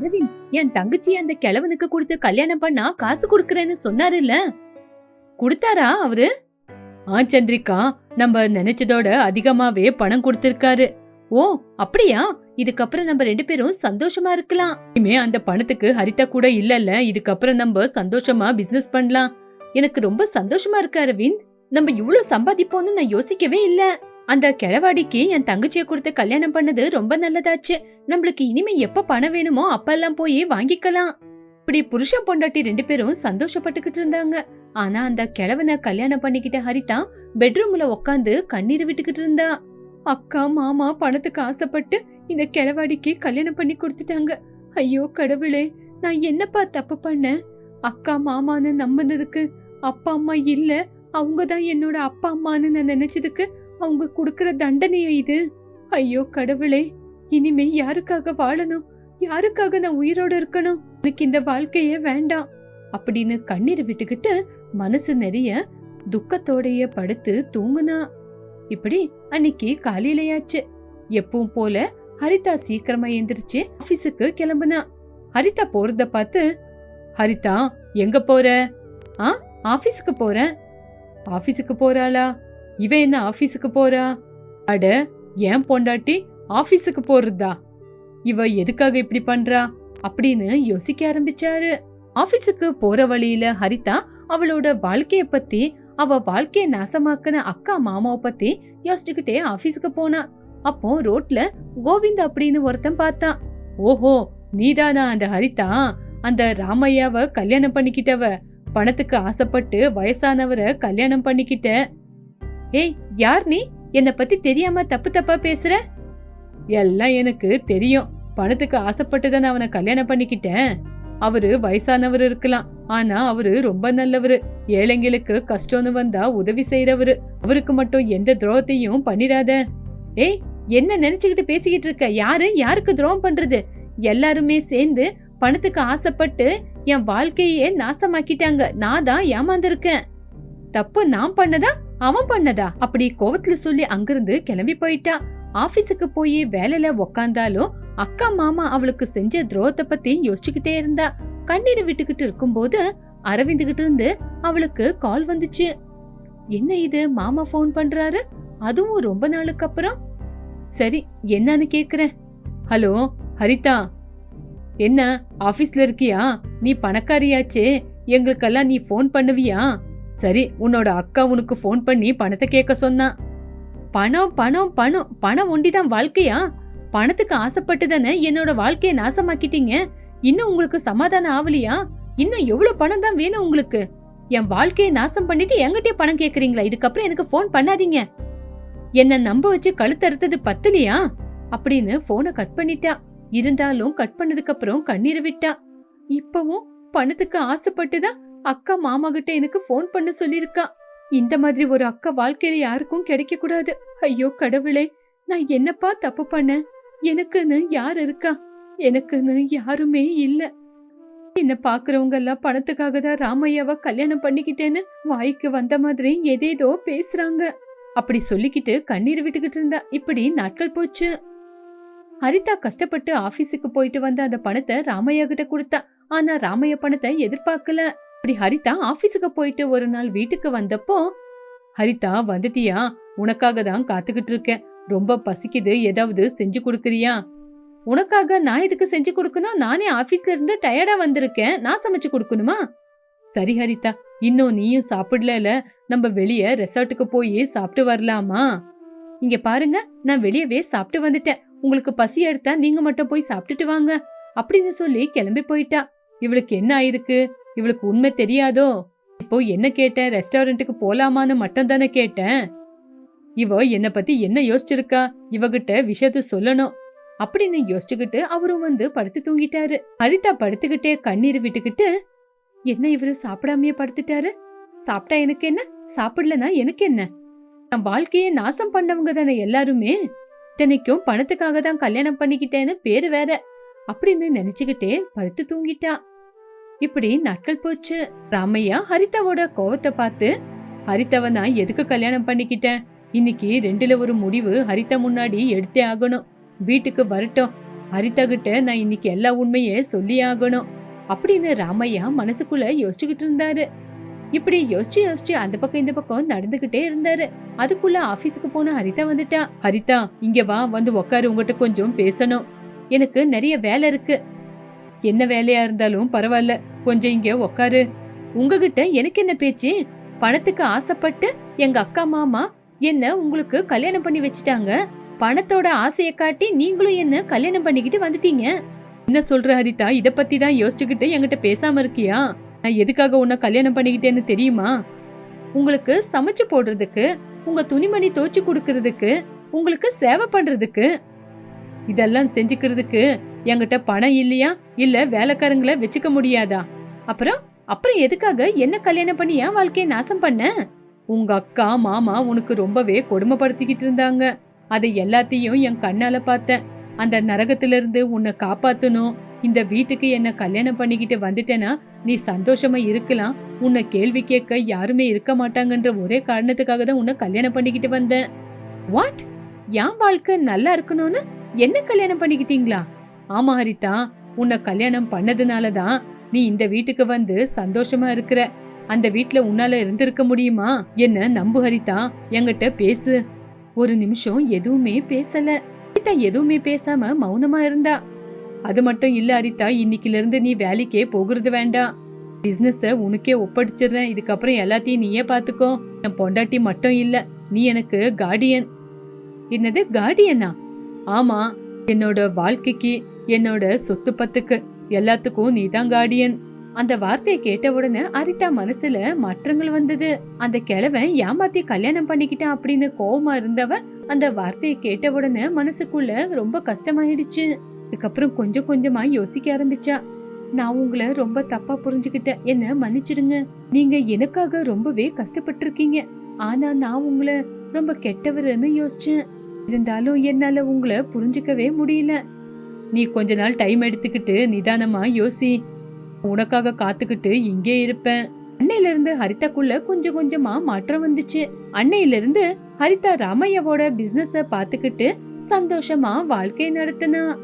அரவிந்த் என் தங்கச்சி அந்த கிழவனுக்கு கொடுத்து கல்யாணம் பண்ணா காசு கொடுக்கறேன்னு சொன்னாருல்ல? கொடுத்தாரா அவரு? ஆ சந்திரிகா நம்ம நினைச்சதோட அதிகமாவே பணம் கொடுத்திருக்காரு. ஓ அப்படியா? இதுக்கப்புறம் நம்ம ரெண்டு பேரும் சந்தோஷமா இருக்கலாம். இனிமே அந்த பணத்துக்கு ஹரிதா கூட இல்லல்ல இதுக்கப்புறம் நம்ம சந்தோஷமா பிசினஸ் பண்ணலாம். எனக்கு ரொம்ப சந்தோஷமா இருக்கு அரவிந்த். நம்ம இவ்வளவு சம்பாதிப்போம்னு நான் யோசிக்கவே இல்ல. அந்த கிழவாடிக்கு என் தங்கச்சியை கொடுத்து கல்யாணம் பண்ணது ரொம்ப நல்லதாச்சு. நம்மளுக்கு இனிமே எப்ப பணம் வேணுமோ அப்பெல்லாம் போய் வாங்கிக்கலாம். இப்படி புருஷன் பொண்டாட்டி ரெண்டு பேரும் சந்தோஷப்பட்டுக்கிட்டு இருந்தாங்க. ஆனா அந்த கிழவனை கல்யாணம் பண்ணிக்கிட்ட ஹரிதா பெட்ரூம்ல உட்காந்து கண்ணீர் விட்டுக்கிட்டு இருந்தா. அக்கா மாமா பணத்துக்கு ஆசைப்பட்டு இந்த கிழவாடிக்கு கல்யாணம் பண்ணி கொடுத்துட்டாங்க. ஐயோ கடவுளே நான் என்னப்பா தப்பு பண்ணேன்? அக்கா மாமான்னு நம்பினதுக்கு அப்பா அம்மா இல்ல அவங்க தான் என்னோட அப்பா அம்மான்னு நான் நினைச்சதுக்கு அவங்க கொடுக்கிற தண்டனையா இது? ஐயோ கடவுளே இனிமே யாருக்காக வாழணும்? யாருக்காக நான் உயிரோட இருக்கணும்? எனக்கு இந்த வாழ்க்கையே வேண்டாம். அப்படின்னு கண்ணீர் விட்டுக்கிட்டு மனசு நிறைய துக்கத்தோடைய படுத்து தூங்குனா. இப்படி அன்னைக்கு காலையிலயாச்சு. எப்பவும் போல ஹரிதா சீக்கிரமா எந்திரிச்சு ஆபீஸுக்கு கிளம்புனா. ஹரிதா போறத பார்த்து ஹரிதா எங்க போற? ஆ ஆபீஸுக்கு போறேன். ஆபீஸுக்கு போறாளா? இவன் என்ன ஆபீஸுக்கு போறா? அட ஏன் பொண்டாட்டி ஆபீஸுக்கு போறதா? இவ எதுக்காக இப்படி பண்றா? அப்படின்னு யோசிக்க ஆரம்பிச்சாரு. ஆபீஸுக்கு போற வழியில ஹரிதா அவளோட வாழ்க்கைய பத்தி அவ வாழ்க்கைய நாசமாக்குன அக்கா மாமாவை பத்தி யோசிச்சுக்கிட்டே ஆபீஸுக்கு போனா. அப்போ ரோட்ல கோவிந்த் அப்படின்னு ஒருத்தன் பார்த்தான். ஓஹோ நீதானா அந்த ஹரிதா? அந்த ராமையாவ கல்யாணம் பண்ணிக்கிட்டவ. பணத்துக்கு ஆசைப்பட்டு வயசானவரை கல்யாணம் பண்ணிக்கிட்ட. ஏய் யார் நீ? என்னை பத்தி தெரியாம தப்பு தப்பா பேசுற? எல்லாம் எனக்கு தெரியும். பணத்துக்கு ஆசைப்பட்டு தானே அவனை கல்யாணம் பண்ணிக்கிட்டேன். அவரு வயசானவர் இருக்கலாம். ஆனா அவரு ரொம்ப நல்லவரு. ஏழைங்களுக்கு கஷ்டம்னு வந்தா உதவி செய்யறவரு அவருக்கு மட்டும் எந்த துரோகத்தையும் பண்ணிராத. ஏய் என்ன நினைச்சுக்கிட்டு பேசிக்கிட்டு இருக்க? யாரு? யாருக்கு துரோகம் பண்றது? எல்லாருமே சேர்ந்து பணத்துக்கு ஆசைப்பட்டு என் வாழ்க்கையே நாசமாக்கிட்டாங்க. நான் தான் ஏமாந்திருக்கேன். தப்பு நான் பண்ணதா? அவன் பண்ணதா? அப்படி கோவத்துல சொல்லி அங்கிருந்து கிளம்பி போயிட்டா. ஆபீஸுக்கு போய் வேலையில உக்காந்தாலும் அக்கா மாமா அவளுக்கு செஞ்ச துரோகத்தை பத்தி யோசிச்சுக்கிட்டே இருந்தா. கண்ணீரை விட்டுக்கிட்டு இருக்கும்போது அரவிந்த் கிட்ட இருந்து அவளுக்கு கால் வந்துச்சு. என்ன இது? மாமா ஃபோன் பண்றாரு? அதுவும் ரொம்ப நாளுக்கு அப்புறம்? சரி என்னன்னு கேக்குறேன். ஹலோ ஹரிதா. என்ன ஆபீஸ்ல இருக்கியா? நீ பணக்காரியாச்சே. எங்களுக்கெல்லாம் நீ ஃபோன் பண்ணுவியா? சரி உன்னோட அக்கா உனக்கு ஃபோன் பண்ணி பணத்தை கேட்க சொன்னான் பணம் பணம் பணம் பணம் ஒண்டிதான் வாழ்க்கையா? பணத்துக்கு ஆசைப்பட்டு தானே என்னோட வாழ்க்கையை நாசமாக்கிட்டீங்க? இன்னும் உங்களுக்கு சமாதானம் ஆவலியா? இன்னும் எவ்வளவு பணம் தான் வேணும் உங்களுக்கு? என் வாழ்க்கையை நாசம் பண்ணிட்டு எங்கிட்டே பணம் கேக்குறீங்களா? இதுக்கப்புறம் எனக்கு ஃபோன் பண்ணாதீங்க. என்ன நம்ப வச்சு கழுத்தறுத்தது பத்தலையா? அப்படின்னு போனை கட் பண்ணிட்டா. இருந்தாலும் கட் பண்ணதுக்கு அப்புறம் கண்ணீர் விட்டா. இப்பவும் பணத்துக்கு ஆசைப்பட்டுதான் அக்கா மாமா கிட்ட எனக்கு ஃபோன் பண்ண சொல்லியிருக்கா. இந்த மாதிரி ஒரு அக்கா வாழ்க்கையில யாருக்கும் கிடைக்க கூடாது ஐயோ கடவுளே நான் என்னப்பா தப்பு பண்ணேன்? எனக்குன்னு யார் இருக்கா? எனக்குன்னு யாருமே இல்ல. என்ன பாக்குறவங்க எல்லாம் பணத்துக்காக தான் ராமையாவை கல்யாணம் பண்ணிக்கிட்டேன்னு வாய்க்கு வந்த மாதிரி எதேதோ பேசுறாங்க. அப்படி சொல்லிக்கிட்டு கண்ணீர் விட்டுக்கிட்டு இருந்தா. இப்படி நாட்கள் போச்சு. ஹரிதா கஷ்டப்பட்டு ஆபீஸுக்கு போயிட்டு வந்த அந்த பணத்தை ராமையா கிட்ட கொடுத்தா. ஆனா ராமையா பணத்தை எதிர்பார்க்கல. அப்படி ஹரிதா ஆபீஸுக்கு போயிட்டு ஒரு நாள் வீட்டுக்கு வந்தப்போ ஹரிதா வந்துட்டியா? உனக்காக தான் காத்துக்கிட்டு இருக்கேன். ரொம்ப பசிக்குது. ஏதாவது செஞ்சு கொடுக்குறியா? உனக்காக நான் எதுக்கு செஞ்சு கொடுக்கணும்? நானே ஆபீஸ்ல இருந்து டயர்டா வந்திருக்கேன். நான் சமைச்சு கொடுக்கணுமா? சரி ஹரிதா. இன்னும் நீயும் சாப்பிடல நம்ம வெளிய ரெசார்ட்டுக்கு போய் சாப்பிட்டு வரலாமா? இங்க பாருங்க. நான் வெளியவே சாப்பிட்டு வந்துட்டேன். உங்களுக்கு பசி எடுத்தா நீங்க மட்டும் போய் சாப்பிட்டுட்டு வாங்க. அப்படின்னு சொல்லி கிளம்பி போயிட்டா. இவளுக்கு என்ன ஆயிருக்கு? இவளுக்கு உண்மை தெரியாதோ? இப்போ என்ன கேட்டேன் ரெஸ்டாரண்ட்டுக்கு போலாமான்னு மட்டும் தானே கேட்டேன். இவ என்ன பத்தி என்ன யோசிச்சிருக்கா? இவகிட்ட விஷயத்த சொல்லணும். அப்படின்னு யோசிச்சுக்கிட்டு அவரும் வந்து படுத்து தூங்கிட்டாரு. ஹரிதா படுத்துக்கிட்டே கண்ணீர் விட்டுக்கிட்டு என்ன இவரு சாப்பிடாமயே படுத்துட்டாரு? சாப்பிட்டா எனக்கு என்ன? சாப்பிடலனா எனக்கு என்ன? என் வாழ்க்கையை நாசம் பண்ணவங்க தானே எல்லாருமே? இத்தனைக்கும் பணத்துக்காக தான் கல்யாணம் பண்ணிக்கிட்டேன்னு பேரு வேற. அப்படின்னு நினைச்சுக்கிட்டே படுத்து தூங்கிட்டா. இப்படி நாட்கள் போச்சு. ராமையா ஹரிதாவோட கோவத்தை பார்த்து ஹரிதாவை நான் எதுக்கு கல்யாணம் பண்ணிக்கிட்டேன்? இன்னைக்கு ரெண்டுல ஒரு முடிவு ஹரிதா முன்னாடி எடுத்தே ஆகணும். வீட்டுக்கு வரட்டும். ஹரிதா கிட்ட நான் இன்னைக்கு எல்லா உண்மையே சொல்லி ஆகணும். அப்படின்னு ராமையா மனசுக்குள்ள யோசிச்சுக்கிட்டு இருந்தாரு. இப்படி யோசிச்சு யோசிச்சு அந்த பக்கம் இந்த பக்கம் நடந்துகிட்டே இருந்தாரு. அதுக்குள்ள ஆபீஸுக்கு போன ஹரிதா வந்துட்டா. ஹரிதா இங்க வா வந்து உக்காரு உங்ககிட்ட கொஞ்சம் பேசணும். எனக்கு நிறைய வேலை இருக்கு. என்ன வேலையா இருந்தாலும் பரவாயில்ல. கொஞ்சம் இங்க உக்காரு. உங்ககிட்ட எனக்கு என்ன பேச்சு? பணத்துக்கு ஆசைப்பட்டு எங்க அக்கா மாமா என்ன உங்களுக்கு கல்யாணம் பண்ணி வச்சுட்டாங்க? பணத்தோட ஆசையை காட்டி நீங்களும் என்ன கல்யாணம் பண்ணிக்கிட்டு வந்துட்டீங்க? என்ன சொல்ற ஹரிதா? இத பத்தி தான் யோசிச்சுக்கிட்டு என்கிட்ட பேசாம இருக்கியா? நான் எதுக்காக உன்னை கல்யாணம் பண்ணிக்கிட்டேன்னு தெரியுமா? உங்களுக்கு சமைச்சு போடுறதுக்கு உங்க துணிமணி துவைச்சு கொடுக்கறதுக்கு உங்களுக்கு சேவை பண்றதுக்கு இதெல்லாம் செஞ்சுக்கிறதுக்கு என்கிட்ட பணம் இல்லையா? இல்ல வேலைக்காரங்களை வச்சுக்க முடியாதா? அப்புறம் அப்புறம் எதுக்காக என்ன கல்யாணம் பண்ணி என் வாழ்க்கையை நாசம் பண்ண? உங்க அக்கா மாமா உனக்கு ரொம்பவே கொடுமைப்படுத்திக்கிட்டு இருந்தாங்க. அதை எல்லாத்தையும் என் கண்ணால பார்த்தேன். அந்த நரகத்திலிருந்து உன்னை காப்பாத்தணும். இந்த வீட்டுக்கு என்ன கல்யாணம் பண்ணிக்கிட்டு வந்துட்டேனா நீ சந்தோஷமா இருக்கலாம். உன்னை கேள்வி கேட்க யாருமே இருக்க மாட்டாங்கன்ற ஒரே காரணத்துக்காக தான் உன்னை கல்யாணம் பண்ணிக்கிட்டு வந்தேன். வாட் என் வாழ்க்கை நல்லா இருக்கணும்னு என்ன கல்யாணம் பண்ணிக்கிட்டீங்களா? ஆமா ஹரிதா. உன்னை கல்யாணம் பண்ணதுனால தான் நீ இந்த வீட்டுக்கு வந்து சந்தோஷமா இருக்கிற. அந்த வீட்ல உன்னால இருந்திருக்க முடியுமா? என்ன நம்பு ஹரிதா. என்கிட்ட பேசு. ஒரு நிமிஷம் எதுவுமே பேசல. ஹரிதா எதுவுமே பேசாம மௌனமா இருந்தா. அது மட்டும் இல்ல ஹரிதா. இன்னைக்குல இருந்து நீ வேலைக்கே போகிறது வேண்டாம் பிசினஸ உனக்கே ஒப்படைச்சிடுறேன். இதுக்கப்புறம் எல்லாத்தையும் நீயே பாத்துக்கோ. என் பொண்டாட்டி மட்டும் இல்ல நீ எனக்கு கார்டியன் என்னது கார்டியனா ஆமா என்னோட வாழ்க்கைக்கு என்னோட சொத்து பத்துக்கு எல்லாத்துக்கும் நீதான் கார்டியன் அந்த வார்த்தையை கேட்ட உடனே அரிதா மனசுல மாற்றங்கள் வந்தது. அந்த கிழவன் ஏமாத்தி கல்யாணம் பண்ணிக்கிட்டான் அப்படின்னு கோவமா இருந்தவ அந்த வார்த்தையை கேட்ட உடனே மனசுக்குள்ள ரொம்ப கஷ்டமாயிடுச்சு. அதுக்கப்புறம் கொஞ்சம் கொஞ்சமா யோசிக்க ஆரம்பிச்சா நான் உங்களை ரொம்ப தப்பா புரிஞ்சுக்கிட்டேன். என்ன மன்னிச்சிடுங்க. நீங்க எனக்காக ரொம்பவே கஷ்டப்பட்டிருக்கீங்க. ஆனா நான் உங்களை ரொம்ப கெட்டவர்னு யோசிச்சேன். இருந்தாலும் என்னால உங்களை புரிஞ்சுக்கவே முடியல. நீ கொஞ்ச நாள் டைம் எடுத்துக்கிட்டு நிதானமா யோசி. உனக்காக காத்துக்கிட்டு இங்கே இருப்பேன். அன்னையில இருந்து ஹரிதாக்குள்ள கொஞ்சம் கொஞ்சமா மாற்றம் வந்துச்சு. அன்னையில இருந்து ஹரிதா ராமையாவோட பிசினஸ பாத்துக்கிட்டு சந்தோஷமா வாழ்க்கை நடத்தினா.